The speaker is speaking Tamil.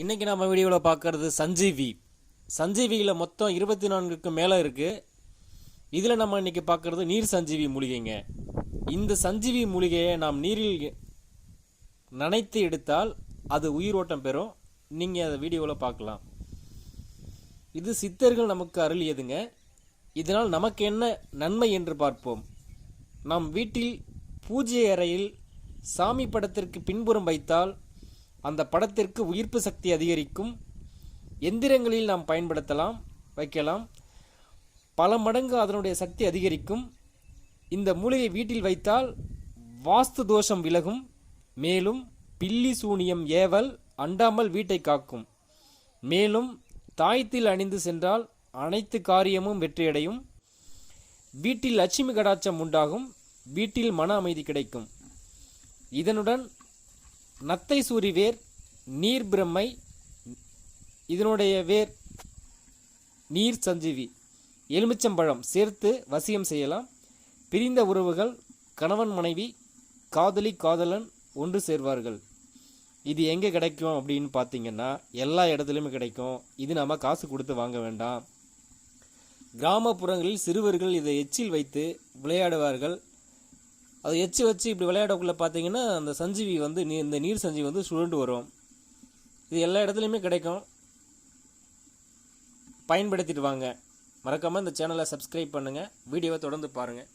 இன்றைக்கி நம்ம வீடியோவில் பார்க்குறது சஞ்சீவி. சஞ்சீவியில் மொத்தம் இருபத்தி நான்குக்கு மேலே இருக்குது இதில் நம்ம இன்றைக்கி பார்க்குறது நீர் சஞ்சீவி மூலிகைங்க. இந்த சஞ்சீவி மூலிகையை நாம் நீரில் நனைத்து எடுத்தால் அது உயிரோட்டம் பெறும். நீங்கள் அதை வீடியோவில் பார்க்கலாம். இது சித்தர்கள் நமக்கு அருளியதுங்க. இதனால் நமக்கு என்ன நன்மை என்று பார்ப்போம். நம் வீட்டில் பூஜை அறையில் சாமி படத்திற்கு பின்புறம் வைத்தால் அந்த படத்திற்கு உயிர்ப்பு சக்தி அதிகரிக்கும். எந்திரங்களில் நாம் பயன்படுத்தலாம் வைக்கலாம். பல மடங்கு அதனுடைய சக்தி அதிகரிக்கும். இந்த மூலிகை வீட்டில் வைத்தால் வாஸ்து தோஷம் விலகும். மேலும் பில்லி சூனியம் ஏவல் அண்டாமல் வீட்டை காக்கும். மேலும் தாயத்தில் அணிந்து சென்றால் அனைத்து காரியமும் வெற்றியடையும். வீட்டில் லட்சுமி கடாட்சம் உண்டாகும். வீட்டில் மன அமைதி கிடைக்கும். இதனுடன் நத்தை சூரி வேர் நீர் பிரம்மை இதனுடைய வேர் நீர் சஞ்சீவி எலுமிச்சம்பழம் சேர்த்து வசியம் செய்யலாம். பிரிந்த உறவுகள் கணவன் மனைவி காதலி காதலன் ஒன்று சேர்வார்கள். இது எங்கே கிடைக்கும் அப்படின்னு பார்த்தீங்கன்னா எல்லா இடத்துலையுமே கிடைக்கும். இது நம்ம காசு கொடுத்து வாங்க வேண்டாம். கிராமப்புறங்களில் சிறுவர்கள் இதை எச்சில் வைத்து விளையாடுவார்கள். அதை எச்சு வச்சு இப்படி விளையாடக்குள்ள பார்த்தீங்கன்னா அந்த சஞ்சீவி வந்து நீ இந்த நீர் சஞ்சீவி வந்து சுழண்டு வரும். இது எல்லா இடத்துலையுமே கிடைக்கும். பயன்படுத்திட்டு வாங்க. மறக்காமல் இந்த சேனலை சப்ஸ்கிரைப் பண்ணுங்கள் வீடியோவை தொடர்ந்து பாருங்கள்